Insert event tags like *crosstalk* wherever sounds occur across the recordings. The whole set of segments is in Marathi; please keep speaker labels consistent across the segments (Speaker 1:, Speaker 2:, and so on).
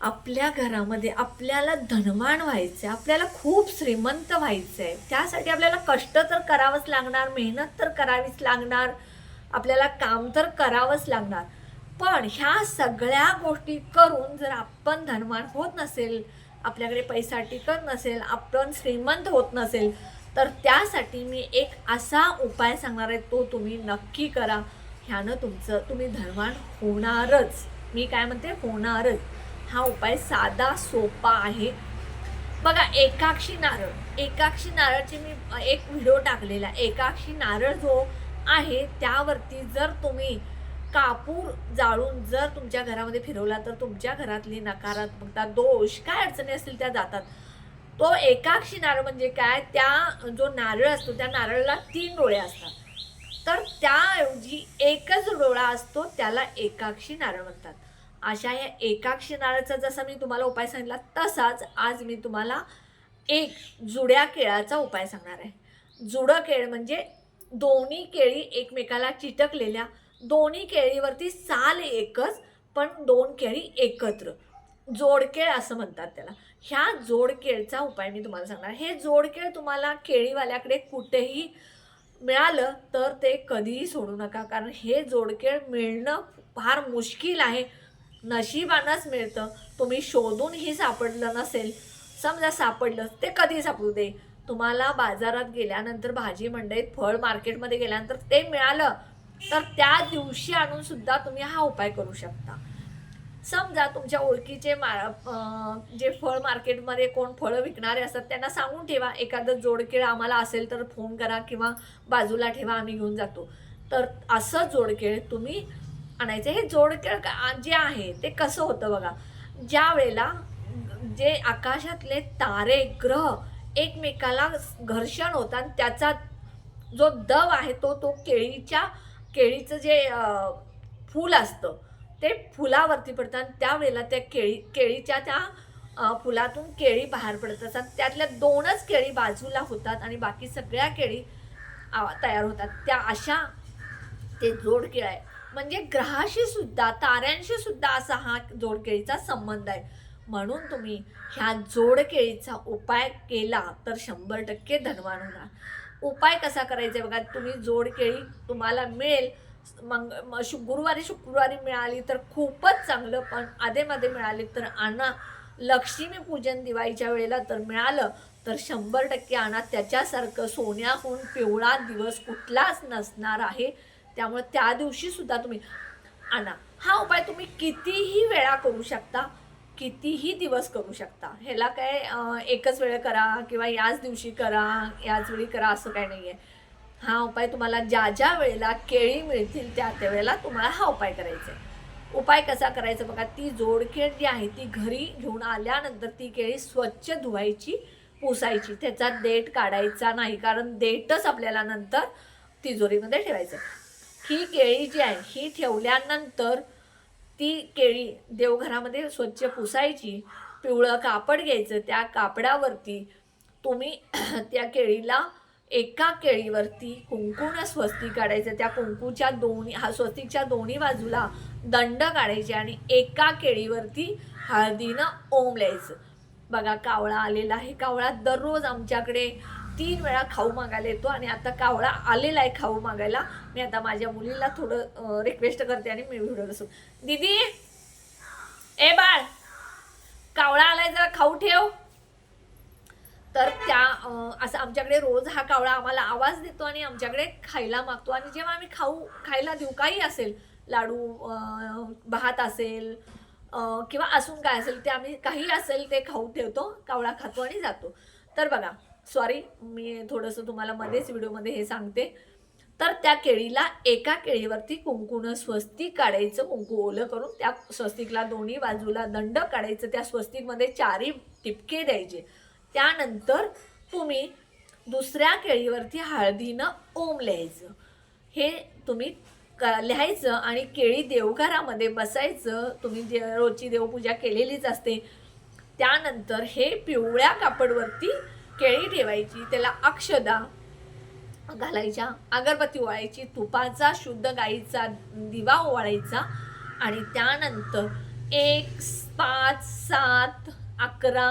Speaker 1: आपल्या घरामध्ये आपल्याला धनवान व्हायचं आहे आपल्याला खूप श्रीमंत व्हायचं आहे त्यासाठी आपल्याला कष्ट तर करावंच लागणार मेहनत तर करावीच लागणार आपल्याला काम तर करावंच लागणार. पण ह्या सगळ्या गोष्टी करून जर आपण धनवान होत नसेल आपल्याकडे पैसा टिकत नसेल आपण श्रीमंत होत नसेल तर त्यासाठी मी एक असा उपाय सांगणार आहे तो तुम्ही नक्की करा. ह्यानं तुमचं तुम्ही धनवान होणारच. मी काय म्हणते? होणारच. हा उपाय साधा सोपा आहे. बघा एकाक्षी नारळ. एकाक्षी नारळची मी एक व्हिडिओ टाकलेला. एकाक्षी नारळ जो आहे त्यावरती जर तुम्ही कापूर जाळून जर तुमच्या घरामध्ये फिरवला तर तुमच्या घरातली नकारात्मकता दोष काय अडचणी असतील त्या जातात. तो एकाक्षी नारळ म्हणजे काय? त्या जो नारळ असतो त्या नारळाला तीन डोळे असतात. तर त्याऐवजी एकच डोळा असतो त्याला एकाक्षी नारळ म्हणतात. अशा या एकाक्षी नारळाचा जसा मी तुम्हाला उपाय सांगितला तसाच आज मी तुम्हाला एक जुड्या केळाचा उपाय सांगणार आहे. जुडं केळ म्हणजे दोन्ही केळी एकमेकाला चिटकलेल्या दोन्ही केळीवरती साल एकच पण दोन केळी एकत्र. जोडकेळ असं म्हणतात त्याला. ह्या जोडकेळचा उपाय मी तुम्हाला सांगणार हे जोडकेळ तुम्हाला केळीवाल्याकडे कुठेही मिळालं तर ते कधीही सोडू नका कारण हे जोडकेळ मिळणं फार मुश्किल आहे. नशिबानंच मिळतं. तुम्ही शोधूनही सापडलं नसेल. समजा सापडलं ते कधी सापडू दे. तुम्हाला बाजारात गेल्यानंतर भाजी मंडईत फळ मार्केटमध्ये गेल्यानंतर ते मिळालं तर त्या दिवशी आणून सुद्धा तुम्ही हा उपाय करू शकता. समजा तुमच्या ओळखीचे मा जे फळ मार्केटमध्ये कोण फळं विकणारे असतात त्यांना सांगून ठेवा. एखादं जोडकेळ आम्हाला असेल तर फोन करा किंवा बाजूला ठेवा आम्ही घेऊन जातो. तर असं जोडकेळ तुम्ही आणायचं. हे जोडकं का- जे आहे ते कसं होतं बघा. ज्या वेळेला जे आकाशातले तारे ग्रह एकमेकाला घर्षण होतात आणि त्याचा जो दव आहे तो तो केळीच्या केळीचं जे फूल असतं ते फुलावरती पडतात आणि त्यावेळेला त्या केळी केळीच्या त्या फुलातून केळी बाहेर पडत असतात. त्यातल्या दोनच केळी बाजूला होतात आणि बाकी सगळ्या केळी तयार होतात. त्या अशा ते जोडकेळ आहे. म्हणजे ग्रहाशी सुद्धा ताऱ्यांशी सुद्धा असा हा जोडकेळीचा संबंध आहे. म्हणून तुम्ही ह्या जोडकेळीचा उपाय केला तर शंभर टक्के धनवान होणार. उपाय कसा करायचा बघा तुम्ही जोडकेळी तुम्हाला मिळेल. मंग म- शु गुरुवारी शुक्रवारी मिळाली तर खूपच चांगलं पण आधेमध्ये मिळाली तर आणा. लक्ष्मी पूजन दिवाळीच्या वेळेला तर मिळालं तर शंभर टक्के आणा. त्याच्यासारखं सोन्याहून पिवळा दिवस कुठलाच नसणार आहे. त्यामुळे त्या दिवशी सुद्धा तुम्ही आणा. हा उपाय तुम्ही कितीही वेळा करू शकता कितीही दिवस करू शकता. ह्याला काय एकच वेळ करा किंवा याच दिवशी करा याच वेळी करा असं काय नाही आहे हा उपाय तुम्हाला ज्या ज्या वेळेला केळी मिळतील त्या त्या वेळेला तुम्हाला हा उपाय करायचा आहे उपाय कसा करायचा बघा ती जोडखेळ जी आहे ती घरी घेऊन आल्यानंतर ती केळी स्वच्छ धुवायची पुसायची. त्याचा देठ काढायचा नाही कारण देठच आपल्याला नंतर तिजोरीमध्ये ठेवायचं ही केळी जी आहे ही ठेवल्यानंतर ती केळी देवघरामध्ये स्वच्छ पुसायची पिवळं कापड घ्यायचं त्या कापडावरती तुम्ही *clears throat* त्या केळीला एका केळीवरती कुंकून स्वस्ती काढायचं. त्या कुंकूच्या दोन्ही हा स्वस्तिकच्या दोन्ही बाजूला दंड काढायचे आणि एका केळीवरती हळदीनं ओम लिहायचं. बघा कावळा आलेला आहे. कावळा दररोज आमच्याकडे तीन वेळा खाऊ मागायला येतो आणि आता कावळा आलेला आहे खाऊ मागायला. मी आता माझ्या मुलीला थोडं रिक्वेस्ट करते आणि मी व्हिडिओ असो दीदी! ए बाळ! कावळा आलाय जरा खाऊ ठेव. तर त्या असं आमच्याकडे रोज हा कावळा आम्हाला आवाज देतो आणि आमच्याकडे खायला मागतो आणि जेव्हा आम्ही खाऊ खायला देऊ काही असेल लाडू भात असेल किंवा असून काय असेल ते आम्ही काही असेल ते खाऊ ठेवतो कावळा खातो आणि जातो. तर बघा सॉरी मी थोडंसं तुम्हाला मध्येच व्हिडिओमध्ये हे सांगते. तर त्या केळीला एका केळीवरती कुंकूनं स्वस्तिक काढायचं कुंकू ओलं करून त्या स्वस्तिकला दोन्ही बाजूला दंड काढायचं त्या स्वस्तिकमध्ये चारी टिपके द्यायचे. त्यानंतर तुम्ही दुसऱ्या केळीवरती हळदीनं ओम लिहायचं. हे तुम्ही क लिहायचं आणि केळी देवघरामध्ये बसायचं. तुम्ही जे रोजची देवपूजा केलेलीच असते. त्यानंतर हे पिवळ्या कापडवरती केळी ठेवायची त्याला अक्षदा घालायच्या अगरबत्ती ओवाळायची तुपाचा शुद्ध गाईचा दिवा ओवाळायचा आणि त्यानंतर एक पाच सात अकरा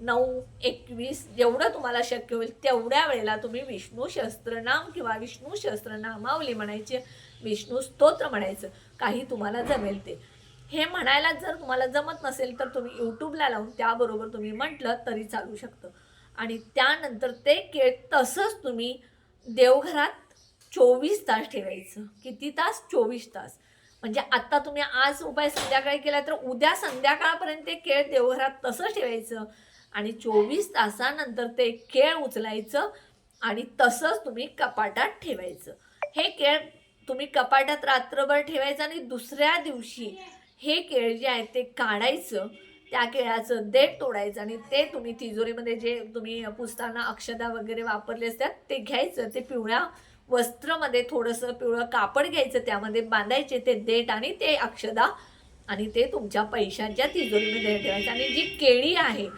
Speaker 1: नऊ एकवीस जेवढं तुम्हाला शक्य होईल तेवढ्या वेळेला तुम्ही विष्णू सहस्त्रनाम किंवा विष्णू सहस्त्रनामावली म्हणायचे विष्णू स्तोत्र म्हणायचं काही तुम्हाला जमेल ते. हे म्हणायला जर तुम्हाला जमत नसेल तर तुम्ही यूट्यूबला लावून त्याबरोबर तुम्ही म्हटलं तरी चालू शकतं. आणि त्यानंतर ते केळ तसंच तुम्ही देवघरात चोवीस तास ठेवायचं. किती तास? चोवीस तास. म्हणजे आत्ता तुम्ही आज उपाय संध्याकाळी केला तर उद्या संध्याकाळपर्यंत ते केळ देवघरात तसं ठेवायचं. आणि चोवीस तासानंतर ते केळ उचलायचं आणि तसंच तुम्ही कपाटात ठेवायचं. हे केळ तुम्ही कपाटात रात्रभर ठेवायचं आणि दुसऱ्या दिवशी हे केळ जे आहे ते काढायचं. त्या केळाचं देठ तोडायचं आणि ते तुम्ही तिजोरीमध्ये जे तुम्ही पुसताना अक्षदा वगैरे वापरले असतात ते घ्यायचं. ते पिवळ्या वस्त्रमध्ये थोडंसं पिवळं कापड घ्यायचं त्यामध्ये बांधायचे ते देठ आणि ते अक्षदा आणि ते तुमच्या पैशांच्या तिजोरीमध्ये ठेवायचं. आणि जी केळी आहे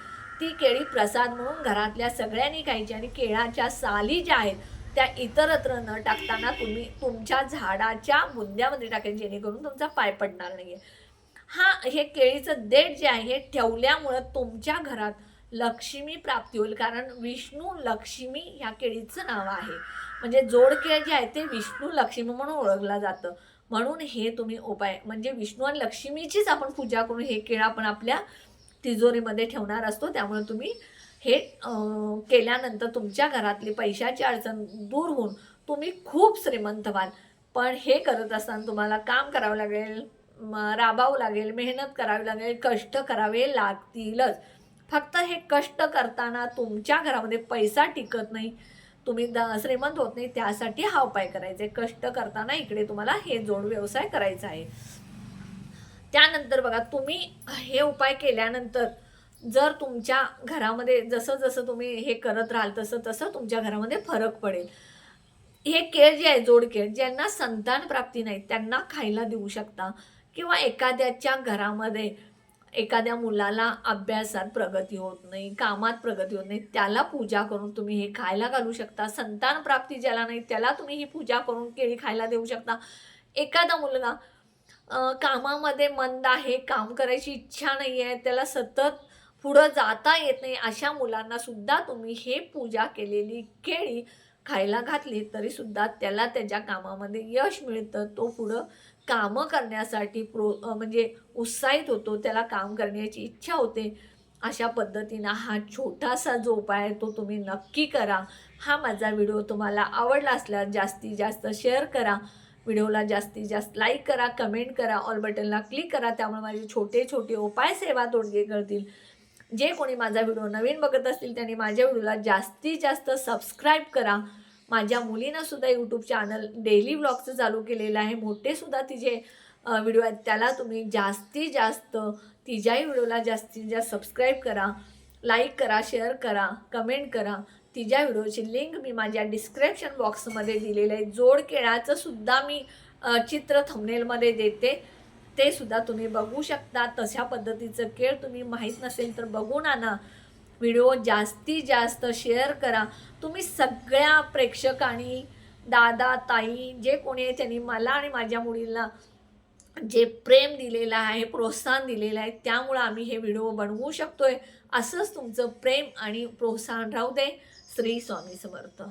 Speaker 1: ती केळी प्रसाद म्हणून घरातल्या सगळ्यांनी खायची आणि केळाच्या साली ज्या आहेत त्या इतरत्र न टाकताना तुम्ही तुमच्या झाडाच्या मुद्द्यामध्ये टाकायची जेणेकरून तुमचा पाय पडणार नाही आहे हा हे केळीचं देठ जे आहे हे ठेवल्यामुळं तुमच्या घरात लक्ष्मी प्राप्ती होईल. कारण विष्णू लक्ष्मी ह्या केळीचं नाव आहे. म्हणजे जोड केळ जे आहे ते विष्णू लक्ष्मी म्हणून ओळखलं जातं. म्हणून हे तुम्ही उपाय म्हणजे विष्णू आणि लक्ष्मीचीच आपण पूजा करून हे केळं आपण आपल्या तिजोरीमध्ये ठेवणार असतो. त्यामुळे तुम्ही हे केल्यानंतर तुमच्या घरातली पैशाची अडचण दूर होऊन तुम्ही खूप श्रीमंत व्हाल. पण हे करत असताना तुम्हाला काम करावं लागेल. राबावं लागेल मेहनत करावी लागेल कष्ट करावे लागतीलच. फक्त हे कष्ट करताना तुमच्या घरामध्ये पैसा टिकत नाही तुम्ही द श्रीमंत होत नाही त्यासाठी हा उपाय करायचा आहे. कष्ट करताना इकडे तुम्हाला हे जोड व्यवसाय करायचा आहे. त्यानंतर बघा तुम्ही हे उपाय केल्यानंतर जर तुमच्या घरामध्ये जसं जसं तुम्ही हे करत राहाल तसं तसं तुमच्या घरामध्ये फरक पडेल. हे केळ जे आहे जोड केळ ज्यांना संतान प्राप्ती नाही त्यांना खायला देऊ शकता. किंवा एखाद्याच्या घरामध्ये एखाद्या मुलाला अभ्यासात प्रगती होत नाही कामात प्रगती होत नाही त्याला पूजा करून तुम्ही हे खायला घालू शकता. संतान प्राप्ती ज्याला नाही त्याला तुम्ही ही पूजा करून केळी खायला देऊ शकता. एखादा मुलगा कामामध्ये मंद आहे काम करायची इच्छा नाही आहे त्याला सतत पुढं जाता येत नाही अशा मुलांना सुद्धा तुम्ही हे पूजा केलेली केळी खायला घातली तरीसुद्धा त्याला त्याच्या कामामध्ये यश मिळतं तो पुढं कामं करण्यासाठी प्रो म्हणजे उत्साहित होतो त्याला काम करण्याची इच्छा होते. अशा पद्धतीनं हा छोटासा जो उपाय आहे तो तुम्ही नक्की करा. हा माझा व्हिडिओ तुम्हाला आवडला असल्यास जास्तीत जास्त शेअर करा. व्हिडिओला जास्तीत जास्त लाईक करा कमेंट करा ऑल बटनला क्लिक करा त्यामुळे माझे छोटे छोटे उपाय सेवा तोडगे करतील. जे कोणी माझा व्हिडिओ नवीन बघत असतील त्यांनी माझ्या व्हिडिओला जास्तीत जास्त सबस्क्राईब करा. माझ्या मुलीनं सुद्धा यूट्यूब चॅनल डेली ब्लॉगचं चालू केलेलं आहे. मोठे सुद्धा तिचे व्हिडिओ आहेत. त्याला तुम्ही जास्तीत जास्त तिच्याही व्हिडिओला जास्तीत जास्त सबस्क्राईब करा लाईक करा शेअर करा कमेंट करा. तिच्या व्हिडिओची लिंक मी माझ्या डिस्क्रिप्शन बॉक्समध्ये दिलेलं आहे. जोड केळाचं सुद्धा मी चित्र थंबनेलमध्ये देते. ते सुद्धा तुम्ही बघू शकता. तशा पद्धतीचं केळ तुम्ही माहीत नसेल तर बघून आणा. व्हिडिओ जास्तीत जास्त शेअर करा. तुम्ही सगळ्या प्रेक्षकांनी दादा ताई जे कोणी आहे त्यांनी मला आणि माझ्या मुलीला जे प्रेम दिलेलं आहे प्रोत्साहन दिलेलं आहे त्यामुळं आम्ही हे व्हिडिओ बनवू शकतो आहे असंच तुमचं प्रेम आणि प्रोत्साहन राहू दे. श्री स्वामी समर्थ.